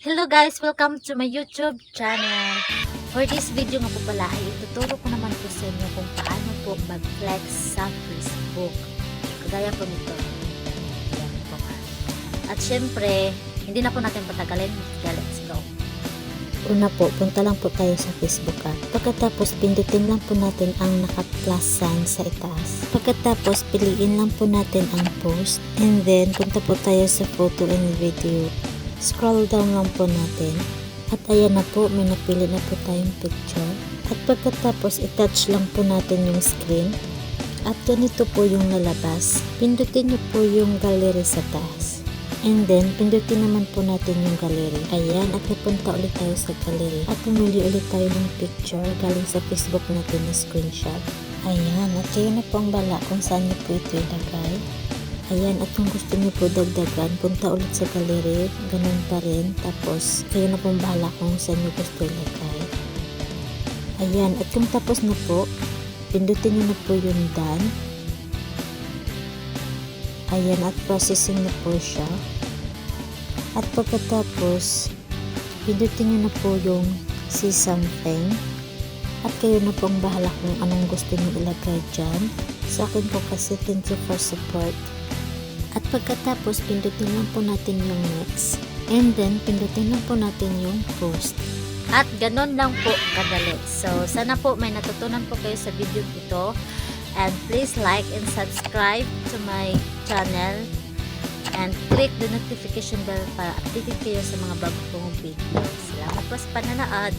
Hello guys! Welcome to my YouTube channel. For this video nga po pala ay ituturo ko naman po sa inyo kung paano po mag-flex sa Facebook. Kagaya po nito. At syempre, hindi na po natin patagalin. Kaya let's go. Una po, punta lang po tayo sa Facebook app. Pagkatapos, pindutin lang po natin ang naka-plus sign sa itaas. Pagkatapos, piliin lang po natin ang post. And then, punta po tayo sa photo and video. Scroll down lang po natin. At ayan na po, may napili na po tayong picture. At pagkatapos, itouch lang po natin yung screen. At ganito po yung lalabas. Pindutin niyo po yung gallery sa taas. And then, pindutin naman po natin yung gallery. Ayan, at napunta ulit tayo sa gallery. At pumili ulit tayo ng picture galing sa Facebook natin na screenshot. Ayan, at kayo na po ang bala kung saan niyo po ito ilagay. Ayan, at kung gusto niyo po dagdagan, punta ulit sa gallery. Ganun pa rin. Tapos, kayo na po ang bahala kung saan niyo gusto ilagay. Ayan, at kung tapos na po, pindutin niyo na po yung done. Ayan, at processing na po siya. At pagkatapos, pindutin nyo na po yung see something. At kayo na po ang bahala kung anong gusto nyo ilagay dyan. Sa akin po kasi thank you for support. At pagkatapos, pindutin lang po natin yung next. And then, pindutin lang po natin yung post. At ganun lang po kadali. So, sana po may natutunan po kayo sa video ito. And please like and subscribe to my channel. And click the notification bell para updated kayo sa mga bago kong video. Salamat po sa pananood.